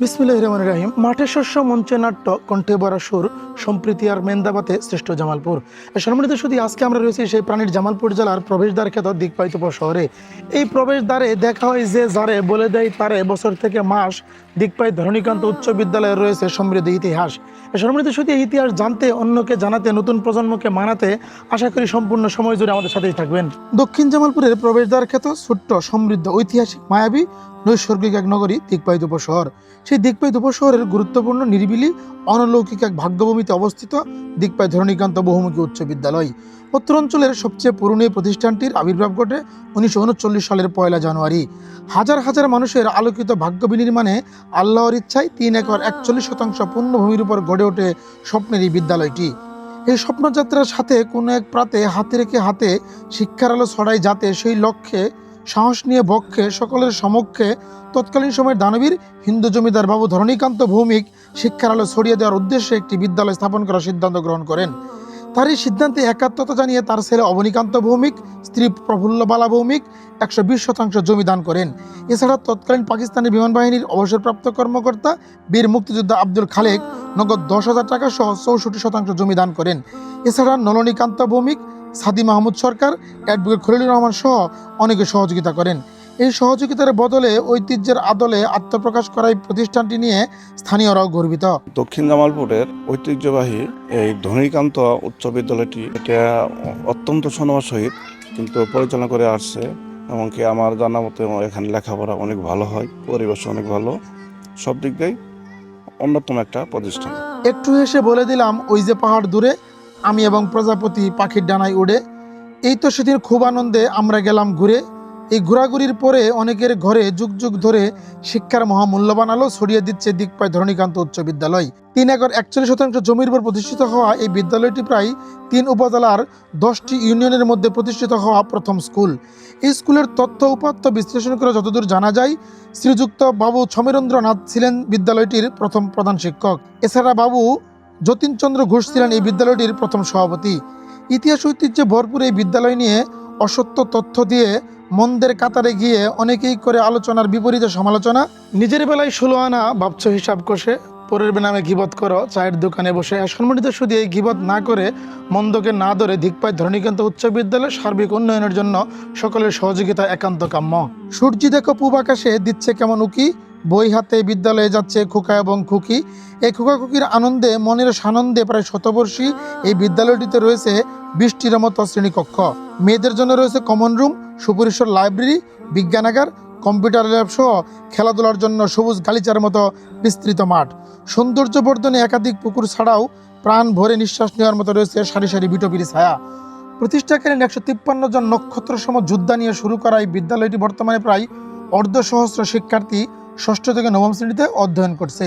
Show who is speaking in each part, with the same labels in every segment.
Speaker 1: বিসমিল্লাহ মাঠে শস্য মঞ্চে নাট্য, কণ্ঠে বরা সুর, সম্প্রীতি আর মেন্দাবাতে শ্রেষ্ঠ জামালপুর। সম্মানিত শুধু আজকে আমরা রয়েছি সেই প্রাণীর জামালপুর জেলার প্রবেশদ্বার খ্যাত দিকপাইতপুর শহরে এই প্রবেশদ্বারে দেখা হয় যে যারে বলে দেয় তারে বছর থেকে মাস দিকপাই ধরণীকান্ত উচ্চ বিদ্যালয়ে রয়েছে সমৃদ্ধ ইতিহাস। সম্মানিত শুধু ইতিহাস জানতে, অন্যকে জানাতে, নতুন প্রজন্মকে মানাতে আশা করি সম্পূর্ণ সময় জুড়ে আমাদের সাথেই থাকবেন। দক্ষিণ জামালপুরের প্রবেশদ্বার খ্যাত ছোট্ট সমৃদ্ধ ঐতিহাসিক মায়াবী নৈসর্গিক এক নগরী দিকপাইত উপশহর সেই দিকপাই দুপুর শহরের গুরুত্বপূর্ণ, নিরিবিলি, অনলৌকিক এক ভাগ্যভূমিতে অবস্থিত দিকপাই ধরণীকান্ত বহুমুখী উচ্চ বিদ্যালয়। উত্তর অঞ্চলের সবচেয়ে পুরনো প্রতিষ্ঠানটির আবির্ভাব ঘটে উনিশশো উনচল্লিশ সালের পয়লা জানুয়ারি। হাজার হাজার মানুষের আলোকিত ভাগ্য বিনির্মাণে আল্লাহর ইচ্ছায় তিন একর একচল্লিশ শতাংশ পূর্ণভূমির উপর গড়ে ওঠে স্বপ্নের এই বিদ্যালয়টি। এই স্বপ্নযাত্রার সাথে কোনো এক প্রাতে হাতে রেখে হাতে শিক্ষার আলো ছড়াই যাতে সেই লক্ষ্যে সাহস নিয়ে বক্ষে সকলের সমক্ষে তৎকালীন সময়ের দানবীর হিন্দু জমিদার বাবু ধরণীকান্ত ভৌমিক শিক্ষার আলো ছড়িয়ে দেওয়ার উদ্দেশ্যে একটি বিদ্যালয় স্থাপন করার সিদ্ধান্ত গ্রহণ করেন। তার এই সিদ্ধান্তে একাত্মতা জানিয়ে তার ছেলে অবনীকান্ত ভৌমিক, স্ত্রী প্রফুল্লবালা ভৌমিক একশো বিশ শতাংশ জমি দান করেন। এছাড়া তৎকালীন পাকিস্তানের বিমান বাহিনীর অবসরপ্রাপ্ত কর্মকর্তা বীর মুক্তিযোদ্ধা আব্দুল খালেক নগদ দশ হাজার টাকা সহ চৌষট্টি শতাংশ জমি দান করেন। এছাড়া নলনীকান্ত ভৌমিক সাদি মাহমুদ সরকার অ্যাডভোকেট খলিলুর রহমান সহ অনেকে সহযোগিতা করেন। এই সহযোগিতার বদলে ঐতিহ্যের আদলে আত্মপ্রকাশ করা এই প্রতিষ্ঠানটি নিয়ে স্থানীয়রাও গর্বিত।
Speaker 2: দক্ষিণ জামালপুরের ঐতিহ্যবাহী এই ধনীকান্ত উচ্চ বিদ্যালয়টি এটা অত্যন্ত সন্মান সহিত কিন্তু পরিচালনা করে আসছে এমনকি আমার জানা মতে এখানে লেখাপড়া অনেক ভালো হয় পরিবেশ অনেক ভালো সব দিক দিয়ে অন্যতম একটা প্রতিষ্ঠান।
Speaker 1: একটু হেসে বলে দিলাম ওই যে পাহাড় দূরে আমি এবং প্রজাপতি পাখির ডানায় উড়ে, এই তো সেদিন খুব আনন্দে আমরা গেলাম ঘুরে। এই ঘোরাঘুরির পরে অনেকের ঘরে যুগ যুগ ধরে শিক্ষার মহামূল্যবান আলো ছড়িয়ে দিচ্ছে দিকপাই ধরণীকান্ত উচ্চ বিদ্যালয়। তিন একর একচল্লিশ শতাংশ জমির উপর প্রতিষ্ঠিত হওয়া এই বিদ্যালয়টি প্রায় তিন উপজেলার দশটি ইউনিয়নের মধ্যে প্রতিষ্ঠিত হওয়া প্রথম স্কুল। এই স্কুলের তথ্য, উপাত্ত বিশ্লেষণ করে যতদূর জানা যায়, শ্রীযুক্ত বাবু সমীরেন্দ্রনাথ ছিলেন বিদ্যালয়টির প্রথম প্রধান শিক্ষক। এছাড়া বাবু যতীনচন্দ্র ঘোষ ছিলেন এই বিদ্যালয়টির প্রথম সভাপতি। ইতিহাস ঐতিহ্যে ভরপুর এই বিদ্যালয় নিয়ে অসত্য তথ্য দিয়ে মন্দের কাতারে গিয়ে অনেকেই করে আলোচনার বিপরীতে সমালোচনা। নিজের বেলায় ষোলো আনা ভাবছ হিসাব কষে, পরের নামে গিবত করো, চায়ের দোকানে বসে সম্মানিত শুধু এই গিবত না করে মন্দকে না ধরে দিকপাই ধরণীকান্ত উচ্চ বিদ্যালয়ের সার্বিক উন্নয়নের জন্য সকলের সহযোগিতা একান্ত কাম্য। সূর্যি দেখো পূব আকাশে, দিচ্ছে কেমন উকি? বই হাতে বিদ্যালয়ে যাচ্ছে খোকা এবং খুকি। এই খোকা খুকির আনন্দে, মনের সানন্দে প্রায় শতবর্ষী এই বিদ্যালয়টিতে রয়েছে বৃষ্টির মতো শ্রেণীকক্ষ। মেয়েদের জন্য রয়েছে কমন রুম সুপরিসর লাইব্রেরি বিজ্ঞানাগার কম্পিউটার ল্যাব সহ খেলাধুলার জন্য সবুজ গালিচার মতো বিস্তৃত মাঠ। সৌন্দর্য বর্ধনে একাধিক পুকুর ছাড়াও প্রাণ ভরে নিঃশ্বাস নেওয়ার মতো রয়েছে সারি সারি বিটপিরি ছায়া। প্রতিষ্ঠাকালীন একশো তিপ্পান্ন জন নক্ষত্র সম যোদ্ধা নিয়ে শুরু করা এই বিদ্যালয়টি বর্তমানে প্রায় অর্ধ সহস্র শিক্ষার্থী ষষ্ঠ থেকে নবম শ্রেণীতে অধ্যয়ন করছে।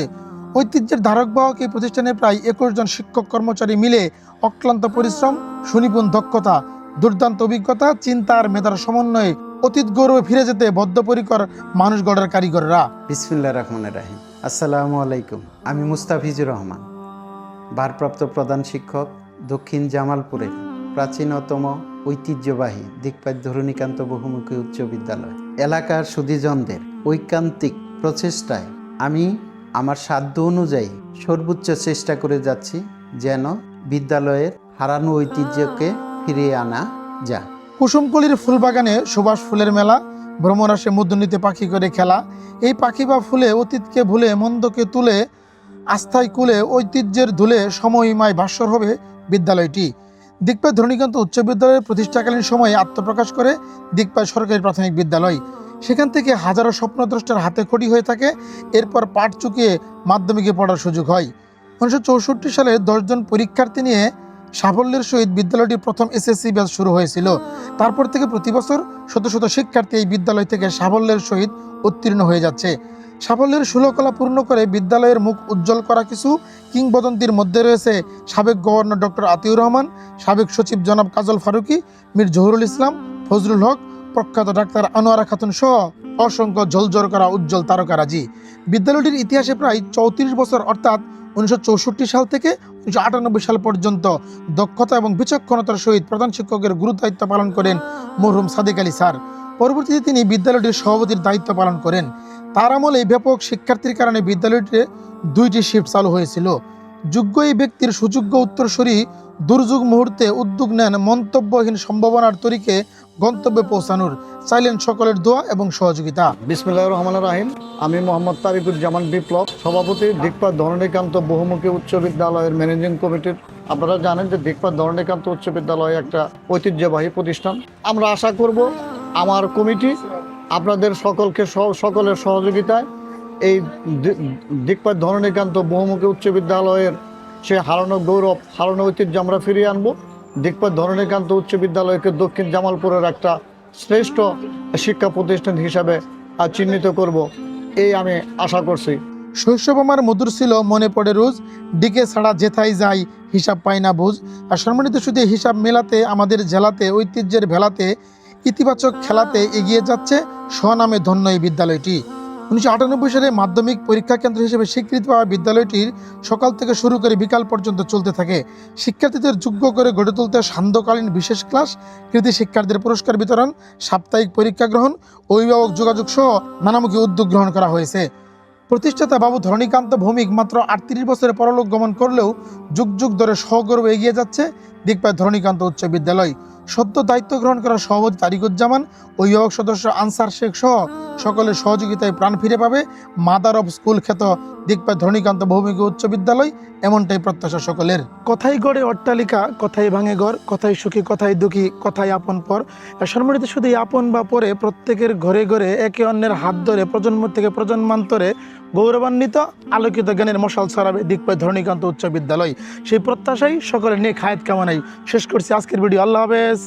Speaker 1: ঐতিহ্যের ধারক বাহক এই প্রতিষ্ঠানে প্রায় একুশ জন শিক্ষক কর্মচারী মিলে অক্লান্ত পরিশ্রম, সুনিপুণ দক্ষতা, দুর্দান্ত অভিজ্ঞতা, চিন্তা আর মেধার সমন্বয়ে অতীত গৌরবে ফিরে যেতে বদ্ধপরিকর মানুষ গড়ার কারিগররা।
Speaker 3: বিসমিল্লা রহমান রাহিম। আসসালামু আলাইকুম। আমি মুস্তাফিজুর রহমান, ভারপ্রাপ্ত প্রধান শিক্ষক, দক্ষিণ জামালপুরে প্রাচীনতম ঐতিহ্যবাহী দিকপাত ধরণীকান্ত বহুমুখী উচ্চ বিদ্যালয়। এলাকার সুধীজনদের ঐকান্তিক প্রচেষ্টায় আমি আমার সাধ্য অনুযায়ী সর্বোচ্চ চেষ্টা করে যাচ্ছি যেন বিদ্যালয়ের হারানো ঐতিহ্যকে ফিরিয়ে আনা যায়
Speaker 1: কুসুমকলির ফুলবাগানে সুভাষ ফুলের মেলা ভ্রমণ আসে মধ্যনীতে পাখি করে খেলা। এই পাখি বা ফুলে অতীতকে ভুলে, মন্দকে তুলে, আস্থায় কুলে, ঐতিহ্যের ধুলে সময়ময় ভাস্বর হবে বিদ্যালয়টি। দিকপাই ধরণীকান্ত উচ্চ বিদ্যালয়ের প্রতিষ্ঠাকালীন সময়ে আত্মপ্রকাশ করে দিকপাই সরকারি প্রাথমিক বিদ্যালয়। সেখান থেকে হাজারো স্বপ্নদ্রষ্টার হাতে খড়ি হয়ে থাকে, এরপর পাঠ চুকিয়ে মাধ্যমিকে পড়ার সুযোগ হয়। উনিশশো চৌষট্টি সালে দশজন পরীক্ষার্থী নিয়ে সাফল্যের সহিত বিদ্যালয়টির প্রথম এসএসসি ব্যাচ শুরু হয়েছিল। তারপর থেকে প্রতি বছর শত শত শিক্ষার্থী এই বিদ্যালয় থেকে সাফল্যের সহিত উত্তীর্ণ হয়ে যাচ্ছে। সাফল্যের সুলকলা পূর্ণ করে বিদ্যালয়ের মুখ উজ্জ্বল করা কিছু কিংবদন্তির মধ্যে রয়েছে সাবেক গভর্নর ডক্টর আতিউর রহমান, সাবেক সচিব জনাব কাজল ফারুকি, মীর জহুরুল ইসলাম, ফজলুল হক প্রখ্যাত ডাক্তার আনোয়ারা খাতুন সহ অসংখ্য ঝলঝল করা উজ্জ্বল তারকারাজি। বিদ্যালয়টির ইতিহাসে প্রায় চৌত্রিশ বছর, অর্থাৎ উনিশশো চৌষট্টি সাল থেকে উনিশশো আটানব্বই সাল পর্যন্ত দক্ষতা এবং বিচক্ষণতার সহিত প্রধান শিক্ষকের গুরুদায়িত্ব পালন করেন মরহুম সাদিক আলী স্যার। পরবর্তীতে তিনি বিদ্যালয়টির সভাপতির দায়িত্ব পালন করেন। তার আমলে ব্যাপক শিক্ষার্থীর কারণে বিদ্যালয়টিতে দুইটি শিফট চালু হয়েছিল। যোগ্য এই ব্যক্তির সুযোগ্য উত্তরসূরি দুর্যোগ মুহূর্তে উদ্যোগ নেন মন্তব্যহীন সম্ভাবনার তরিকে গন্তব্যে পৌঁছানোর। চাইলেন সকলের দোয়া এবং সহযোগিতা।
Speaker 4: বিসমিল্লাহ রহমান রাহিম। আমি মোহাম্মদ তারিকুজ্জামান বিপ্লব, সভাপতি দিকপাত ধরণীকান্ত বহুমুখী উচ্চ বিদ্যালয়ের ম্যানেজিং কমিটির। আপনারা জানেন যে দিকপাত ধরণীকান্ত উচ্চ বিদ্যালয় একটা ঐতিহ্যবাহী প্রতিষ্ঠান। আমরা আশা করব, আমার কমিটি আপনাদের সকলকে সকলের সহযোগিতায় এই দিকপাত ধরণীকান্ত বহুমুখী উচ্চ বিদ্যালয়ের সে হারানো গৌরব, হারানো ঐতিহ্য আমরা ফিরিয়ে আনব। দিকপাত ধরণীকান্ত উচ্চ বিদ্যালয়কে দক্ষিণ জামালপুরের একটা শ্রেষ্ঠ শিক্ষা প্রতিষ্ঠান হিসাবে চিহ্নিত করব। এই আমি আশা করছি।
Speaker 1: শৈশব আমার মধুর ছিল, মনে পড়ে রোজ। ডিকে ছাড়া যেথাই যাই, হিসাব পাই না বুঝ। আর সম্মানিত শুধু হিসাব মেলাতে, আমাদের জেলাতে, ঐতিহ্যের ভেলাতে, ইতিবাচক খেলাতে এগিয়ে যাচ্ছে স্বনামে ধন্য এই বিদ্যালয়টি। উনিশশো আটানব্বই সালে মাধ্যমিক পরীক্ষা কেন্দ্র হিসেবে স্বীকৃতি পাওয়া বিদ্যালয়টির সকাল থেকে শুরু করে বিকাল পর্যন্ত চলতে থাকে। শিক্ষার্থীদের যোগ্য করে গড়ে তুলতে সান্ধ্যকালীন বিশেষ ক্লাস, কৃতি শিক্ষার্থীদের পুরস্কার বিতরণ, সাপ্তাহিক পরীক্ষা গ্রহণ, অভিভাবক যোগাযোগ সহ নানামুখী উদ্যোগ গ্রহণ করা হয়েছে। প্রতিষ্ঠাতা বাবু ধরণীকান্ত ভৌমিক মাত্র আটত্রিশ বছরে পরলোক গমন করলেও যুগ যুগ ধরে সহগর্বে এগিয়ে যাচ্ছে দিকপায় ধরণীকান্ত উচ্চ বিদ্যালয়। সদ্য দায়িত্ব গ্রহণ করা সভাপতি তারিকুজ্জামান অভিভাবক সদস্য আনসার শেখ সহ সকলের সহযোগিতায় প্রাণ ফিরে পাবে। মাদার অফ স্কুল খ্যাত দিকপায় ধরণীকান্ত ভৌমিক উচ্চ বিদ্যালয়, এমনটাই প্রত্যাশা সকলের। কথাই গড়ে অট্টালিকা, কথাই ভাঙে ঘর, কথাই সুখী, কথাই দুঃখী, কথাই আপন পর। সম্মানিত শুধু আপন বা পরে প্রত্যেকের ঘরে ঘরে একে অন্যের হাত ধরে, প্রজন্ম থেকে প্রজন্মান্তরে গৌরবান্বিত আলোকিত জ্ঞানের মশাল ছড়াবে দিকপায় ধরণীকান্ত উচ্চ বিদ্যালয়। সেই প্রত্যাশাই সকলের নিয়ে খায়েত কামানাই শেষ করছি আজকের ভিডিও। আল্লাহ হাফেজ।